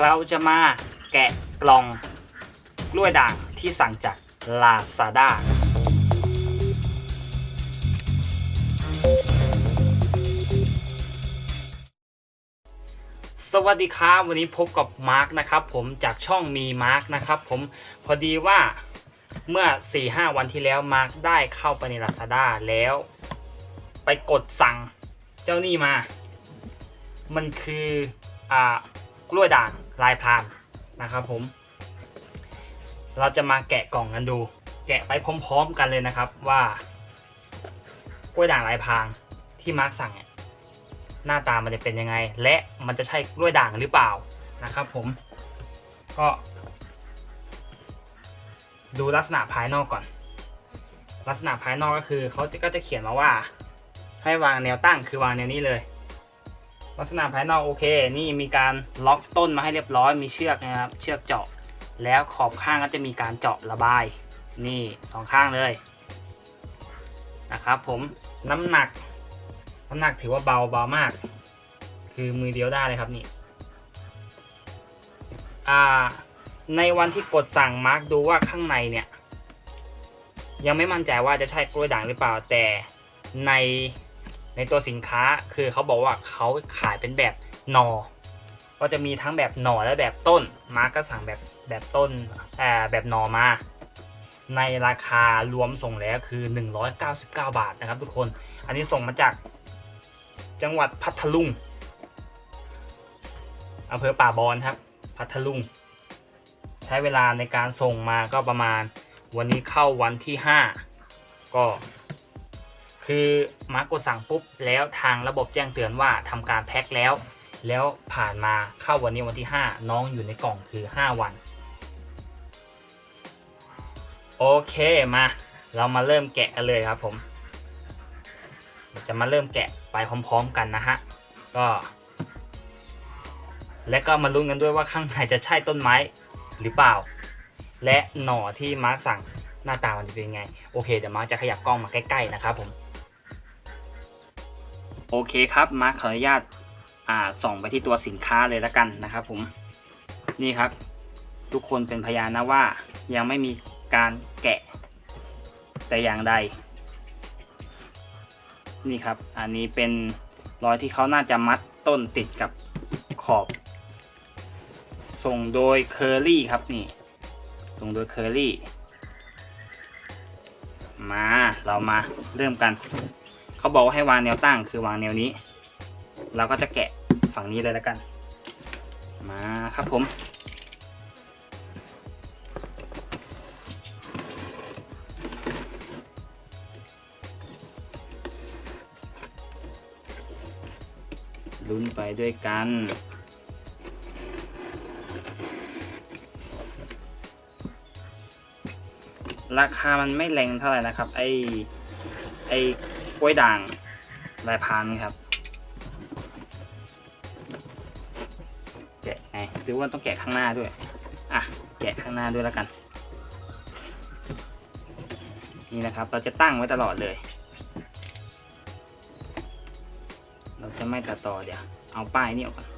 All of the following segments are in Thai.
เราจะมาแกะกล่องกล้วยด่างที่สั่งจาก Lazada สวัสดีครับวันนี้พบกับมาร์กนะครับผมจากช่องมีมาร์กนะครับผมพอดีว่าเมื่อ 4-5 วันที่แล้วมาร์กได้เข้าไปใน Lazada แล้ว ไปกดสั่งเจ้านี่มา มันคืออ่า กล้วยด่างลายพรางนะครับผม เราจะมาแกะกล่องกันดู แกะไปพร้อมๆกันเลยนะครับว่ากล้วยด่างลายพรางที่มาร์กสั่งเนี่ยหน้าตามันจะเป็นยังไง และมันจะใช่กล้วยด่างหรือเปล่านะครับ ผมก็ ดูลักษณะภายนอกก่อน ลักษณะภายนอกก็คือเขาจะก็จะเขียนมาว่า ให้วางแนวตั้งคือวางแนวนี้เลย ลักษณะภายนอกโอเค นี่มีการล็อกต้นมาให้เรียบร้อย มีเชือกนะครับ เชือกเจาะ แล้วขอบข้างก็จะมีการเจาะระบาย นี่สองข้างเลยนะครับผม น้ำหนัก น้ำหนักถือว่าเบาเบามาก คือมือเดียวได้เลยครับนี่ อ่า ในวันที่กดสั่งมาร์กดูว่าข้างในเนี่ย ยังไม่มั่นใจว่าจะใช่กล้วยด่างหรือเปล่าแต่ใน ในตัวสินค้าคือเขาบอกว่าเขาขายเป็นแบบหนอ ก็จะมีทั้งแบบหน่อและแบบต้น มาร์กก็สั่งแบบแบบต้นอ่าแบบหน่อมา ในราคารวมส่งแล้วคือ 199 บาทนะครับทุกคน อันนี้ส่งมาจากจังหวัดพัทลุงอำเภอป่าบอนครับ พัทลุง ใช้เวลาในการส่งมาก็ประมาณวันนี้เข้าวันที่ 5 ก็ คือมาร์กกดสั่งปุ๊บ แล้วทางระบบแจ้งเตือนว่าทำการแพ็คแล้ว แล้วผ่านมาเข้าวันนี้วันที่ 5 น้องอยู่ในกล่องคือ 5 วัน โอเคมา เรามาเริ่มแกะกันเลยครับผมจะมาเริ่มแกะไปพร้อมๆกันนะฮะก็ และก็มาลุ้นกันด้วยว่าข้างในจะใช่ต้นไม้หรือเปล่า และหน่อที่มาร์กสั่งหน้าตามันจะเป็นยังไง โอเคเดี๋ยวมาร์กจะขยับกล้องมาใกล้ๆนะครับผม โอเคครับมาร์คขออนุญาตอ่าส่องไปที่ตัวสินค้าเลยล้วกันนะครับผมนี่ครับ ทุกคนเป็นพยานนะว่า ยังไม่มีการแกะ แต่อย่างใด นี่ครับ อันนี้เป็นรอยที่เขาน่าจะมัดต้นติดกับขอบ ส่งโดยเคอรี่ครับนี่ ส่งโดยเคอรี่มาเรามาเริ่มกัน เขาบอกว่าให้วางแนวตั้งคือวางแนวนี้ เราก็จะแกะฝั่งนี้เลยแล้วกัน มาครับผม ลุ้นไปด้วยกันราคามันไม่แรงเท่าไหร่นะครับ ไอไอ ล้วยด่างลายพานครับแกะไงหรือว่าต้องแกะข้างหน้าด้วย อะ แกะข้างหน้าด้วยแล้วกัน นี่นะครับ เราจะตั้งไว้ตลอดเลย เราจะไม่ตัดต่อเดี๋ยว เอาป้ายนี่ออกก่อน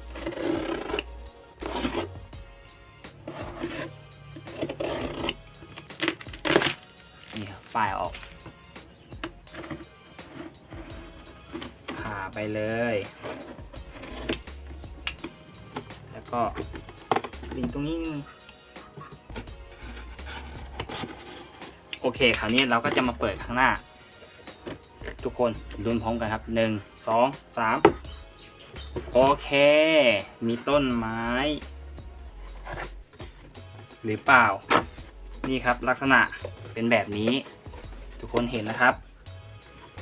นี่ครับป้ายออก ไปเลย แล้วก็ลิงตรงนี้ โอเคคราวนี้เราก็จะมาเปิดข้างหน้า ทุกคนลุ้นพร้อมกันครับหนึ่งสองสามโอเค มีต้นไม้ หรือเปล่า นี่ครับลักษณะเป็นแบบนี้ ทุกคนเห็นนะครับ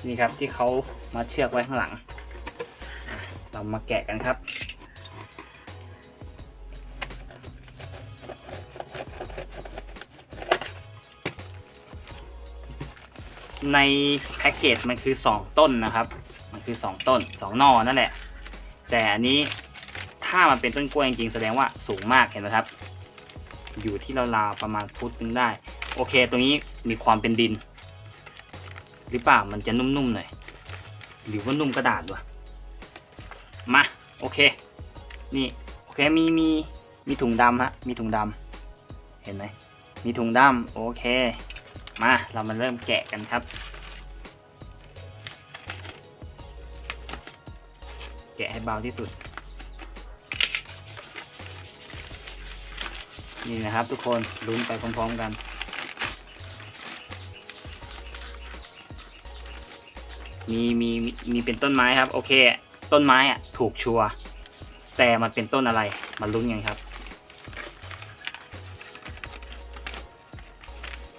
นี่ครับที่เขามาเชือกไว้ข้างหลัง เรามาแกะกันครับ ในแพ็กเกจมันคือ 2 ต้นนะครับ มันคือ 2 ต้น 2นอนั่นแหละ แต่อันนี้ถ้ามันเป็นต้นกล้วยจริงๆแสดงว่าสูงมากเห็นไหมครับ อยู่ที่ราวๆประมาณฟุตนึงได้ โอเค ตรงนี้มีความเป็นดิน หรือเปล่ามันจะนุ่มๆหน่อยหรือว่านุ่มกระดาษวะ มา โอเค นี่ โอเค มี มี มีถุงดำฮะ มีถุงดำ เห็นไหม มีถุงดำ โอเค มา เรามาเริ่มแกะกันครับ แกะให้เบาที่สุด นี่นะครับทุกคนลุ้นไปพร้อมๆกันมีมีมีมีเป็นต้นไม้ครับ โอเค ต้นไม้อะถูกชัวร์แต่มันเป็นต้นอะไรมาลุ้นกันครับ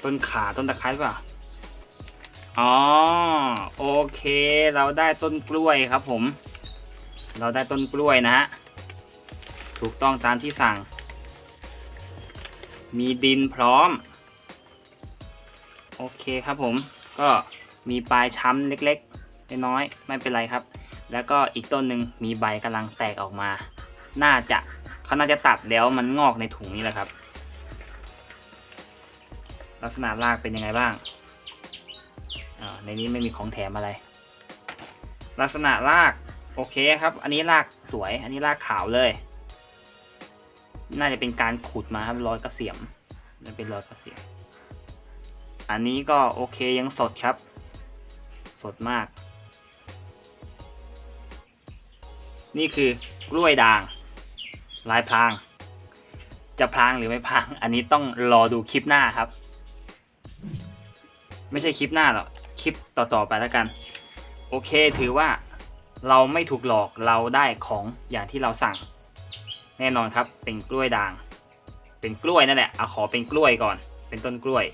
ต้นขาต้นตะไคร้ป่ะอ๋อโอเค เราได้ต้นกล้วยครับผม เราได้ต้นกล้วยนะฮะถูกต้องตามที่สั่ง มีดินพร้อม โอเคครับผมก็มีปลายช้ำเล็กๆน้อยๆไม่เป็นไรครับ แล้วก็อีกต้นหนึ่งมีใบกำลังแตกออกมา น่าจะเขาน่าจะตัดแล้วมันงอกในถุงนี่แหละครับ ลักษณะรากเป็นยังไงบ้างอ่าในนี้ไม่มีของแถมอะไร ลักษณะรากโอเคครับ อันนี้รากสวย อันนี้รากขาวเลย น่าจะเป็นการขุดมาครับรอยกระเสียมมันเป็นรอยกระเสียม อันนี้ก็โอเคยังสดครับ สดมาก นี่คือกล้วยด่าง ลายพราง จะพรางหรือไม่พราง อันนี้ต้องรอดูคลิปหน้าครับ ไม่ใช่คลิปหน้าหรอกคลิปต่อๆไปแล้วกัน โอเคถือว่าเราไม่ถูกหลอกเราได้ของอย่างที่เราสั่ง แน่นอนครับเป็นกล้วยด่าง เป็นกล้วยนั่นแหละเอาขอเป็นกล้วยก่อน เป็นต้นกล้วย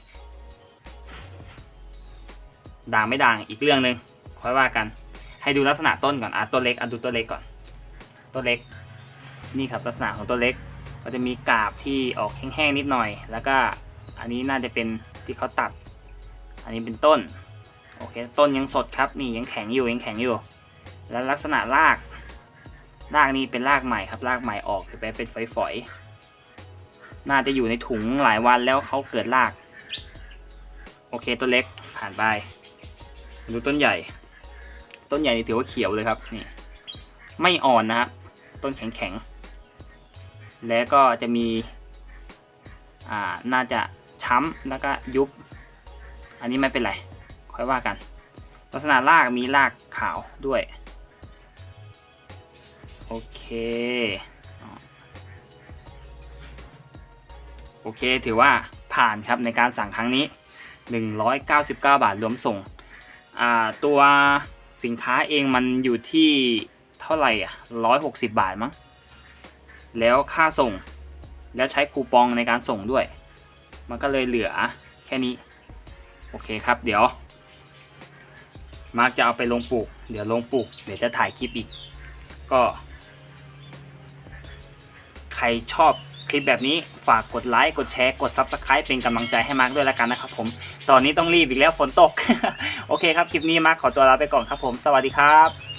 ด่างไม่ด่างอีกเรื่องหนึ่งค่อยว่ากัน ให้ดูลักษณะต้นก่อนอะต้นเล็กอะดูต้นเล็กก่อน ต้นเล็ก นี่ครับลักษณะของต้นเล็ก ก็จะมีกาบที่ออกแห้งๆนิดหน่อย แล้วก็อันนี้น่าจะเป็นที่เขาตัด อันนี้เป็นต้น โอเค ต้นยังสดครับ นี่ยังแข็งอยู่ยังแข็งอยู่ แล้วลักษณะราก รากนี้เป็นรากใหม่ครับรากใหม่ออกไปเป็นฝอยๆ น่าจะอยู่ในถุงหลายวันแล้วเขาเกิดราก โอเคต้นเล็กผ่านไป ดูต้นใหญ่ ต้นใหญ่นี่ถือว่าเขียวเลยครับ นี่ ไม่อ่อนนะครับ ต้นแข็งๆ แล้วก็จะมี อ่า น่าจะช้ำแล้วก็ยุบ อันนี้ไม่เป็นไร ค่อยว่ากัน ลักษณะรากมีรากขาวด้วย โอเคโอเคถือว่าผ่านครับในการสั่งครั้งนี้ 199 บาทรวมส่ง ตัวสินค้าเองมันอยู่ที่ เท่าไหร่อะ160บาทมั้ง แล้วค่าส่ง แล้วใช้คูปองในการส่งด้วย มันก็เลยเหลือแค่นี้ โอเคครับ เดี๋ยว มาร์กจะเอาไปลงปลูก เดี๋ยวลงปลูก เดี๋ยวจะถ่ายคลิปอีก ก็ ใครชอบคลิปแบบนี้ฝากกดไลค์กดแชร์กด Subscribe เป็นกำลังใจให้มาร์กด้วยแล้วกันนะครับผม ตอนนี้ต้องรีบอีกแล้วฝนตก โอเคครับ คลิปนี้มาร์กขอตัวลาไปก่อนครับผม สวัสดีครับ